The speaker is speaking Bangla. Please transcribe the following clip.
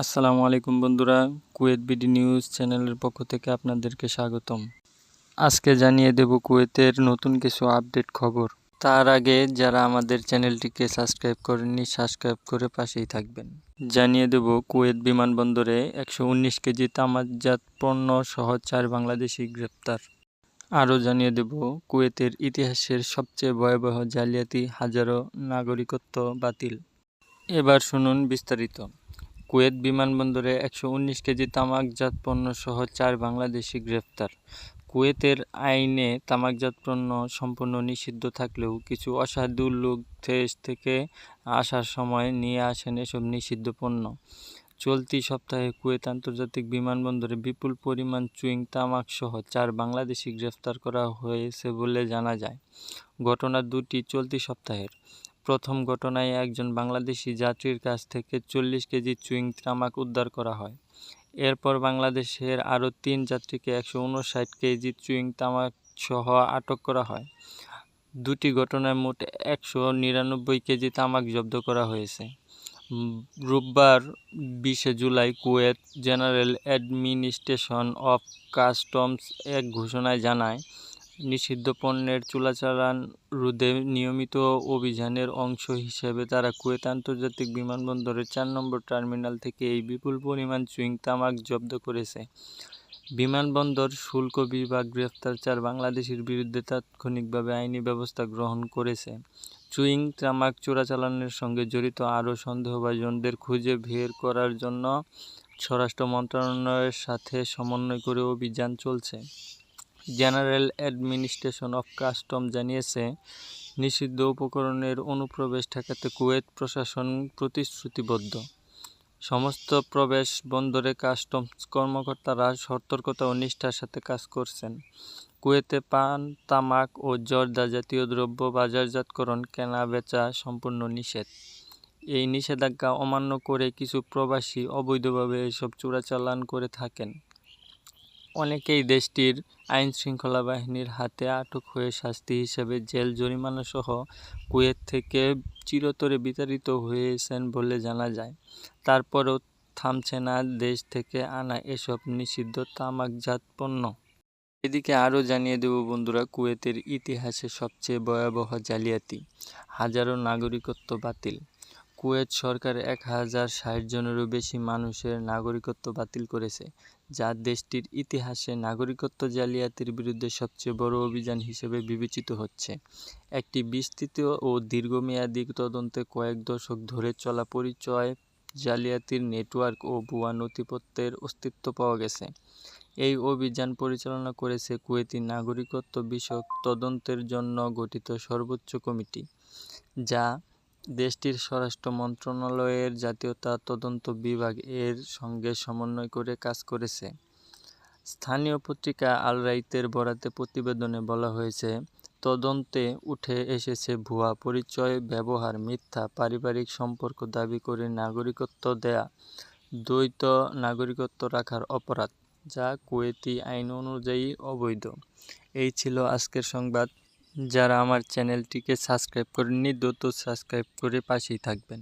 আসসালামু আলাইকুম বন্ধুরা, কুয়েত বিডি নিউজ চ্যানেলের পক্ষ থেকে আপনাদেরকে স্বাগতম। আজকে জানিয়ে দেব কুয়েতের নতুন কিছু আপডেট খবর। তার আগে যারা আমাদের চ্যানেলটিকে সাবস্ক্রাইব করেননি, সাবস্ক্রাইব করে পাশেই থাকবেন। জানিয়ে দেব কুয়েত বিমানবন্দরে একশো উনিশ কেজি তামাকজাত পণ্য সহ চার বাংলাদেশি গ্রেপ্তার। আরও জানিয়ে দেব কুয়েতের ইতিহাসের সবচেয়ে ভয়াবহ জালিয়াতি, হাজারো নাগরিকত্ব বাতিল। এবার শুনুন বিস্তারিত। কুয়েত বিমানবন্দরে একশো উনিশ কেজি তামাকজাত পণ্য সহ চার বাংলাদেশি গ্রেফতার কুয়েতের আইনে তামাকজাত পণ্য সম্পূর্ণ নিষিদ্ধ থাকলেও কিছু অসাধু লোক দেশ থেকে আসার সময় নিয়ে আসেন এসব নিষিদ্ধ পণ্য। চলতি সপ্তাহে কুয়েত আন্তর্জাতিক বিমানবন্দরে বিপুল পরিমাণ চুইং তামাক সহ চার বাংলাদেশি গ্রেফতার করা হয়েছে বলে জানা যায়। ঘটনা দুটি চলতি সপ্তাহের। প্রথম ঘটনায় একজন বাংলাদেশি যাত্রীর কাছ থেকে চল্লিশ কেজি চুইং তামাক উদ্ধার করা হয়। এরপর বাংলাদেশের আরও তিন যাত্রীকে একশো উনষাট কেজি চুইং তামাক সহ আটক করা হয়। দুটি ঘটনায় মোট একশো নিরানব্বই কেজি তামাক জব্দ করা হয়েছে। রোববার বিশে July Kuwait general administration of customs এক ঘোষণায় জানায় নিষিদ্ধ পণ্যের চোরাচালান রোধে নিয়মিত অভিযানের অংশ হিসেবে তারা কুয়েত আন্তর্জাতিক বিমানবন্দরের চার নম্বর টার্মিনাল থেকে এই বিপুল পরিমাণ চুইং তামাক জব্দ করেছে। বিমানবন্দর শুল্ক বিভাগ গ্রেফতার চার বাংলাদেশের বিরুদ্ধে তাৎক্ষণিকভাবে আইনি ব্যবস্থা গ্রহণ করেছে। চুইং তামাক চোরাচালানের সঙ্গে জড়িত আরও সন্দেহভাজনদের খুঁজে বের করার জন্য স্বরাষ্ট্র মন্ত্রণালয়ের সাথে সমন্বয় করে অভিযান চলছে। জেনারেল অ্যাডমিনিস্ট্রেশন অফ কাস্টম জানিয়েছে, নিষিদ্ধ উপকরণের অনুপ্রবেশ ঠেকাতে কুয়েত প্রশাসন প্রতিশ্রুতিবদ্ধ। সমস্ত প্রবেশ বন্দরে কাস্টমস কর্মকর্তারা সতর্কতা ও নিষ্ঠার সাথে কাজ করছেন। কুয়েতে পান, তামাক ও জর্দা জাতীয় দ্রব্য বাজারজাতকরণ, কেনা বেচা সম্পূর্ণ নিষেধ। এই নিষেধাজ্ঞা অমান্য করে কিছু প্রবাসী অবৈধভাবে এসব চোরাচালান করে থাকেন। অনেকেই দেশটির আইনশৃঙ্খলা বাহিনীর হাতে আটক হয়ে শাস্তি হিসেবে জেল, জরিমানাসহ কুয়েত থেকে চিরতরে বিতাড়িত হয়েছেন বলে জানা যায়। তারপরও থামছে না দেশ থেকে আনা এসব নিষিদ্ধ তামাকজাত পণ্য। এদিকে আরও জানিয়ে দেব বন্ধুরা, কুয়েতের ইতিহাসে সবচেয়ে ভয়াবহ জালিয়াতি। হাজারো নাগরিকত্ব বাতিল। কুয়েত সরকার এক হাজার ষাট জনেরও বেশি মানুষের নাগরিকত্ব বাতিল করেছে। যা দেশটির ইতিহাসে নাগরিকত্ব জালিয়াতির বিরুদ্ধে সবচেয়ে বড় অভিযান হিসেবে বিবেচিত হচ্ছে। একটি বিস্তৃত ও দীর্ঘমেয়াদী তদন্তে কয়েক দশক ধরে চলা পরিচয় জালিয়াতির নেটওয়ার্ক ও ভুয়া নথিপত্রের অস্তিত্ব পাওয়া গেছে। এই অভিযান পরিচালনা করেছে কুয়েতি নাগরিকত্ব বিষয়ক তদন্তের জন্য গঠিত সর্বোচ্চ কমিটি, যা দেশটির স্বরাষ্ট্র মন্ত্রণালয়ের জাতীয়তা তদন্ত বিভাগ এর সঙ্গে সমন্বয় করে কাজ করেছে। স্থানীয় পত্রিকা আল রাইতের বরাতে প্রতিবেদনে বলা হয়েছে, তদন্তে উঠে এসেছে ভুয়া পরিচয়, ব্যবহার, মিথ্যা, পারিবারিক সম্পর্ক দাবি করে নাগরিকত্ব দেয়া, দ্বৈত নাগরিকত্ব রাখার অপরাধ, যা কুয়েতি আইন অনুযায়ী অবৈধ। এই ছিল আজকের সংবাদ। যারা আমার চ্যানেলটিকে সাবস্ক্রাইব করেননি দ্রুত সাবস্ক্রাইব করে পাশেই থাকবেন।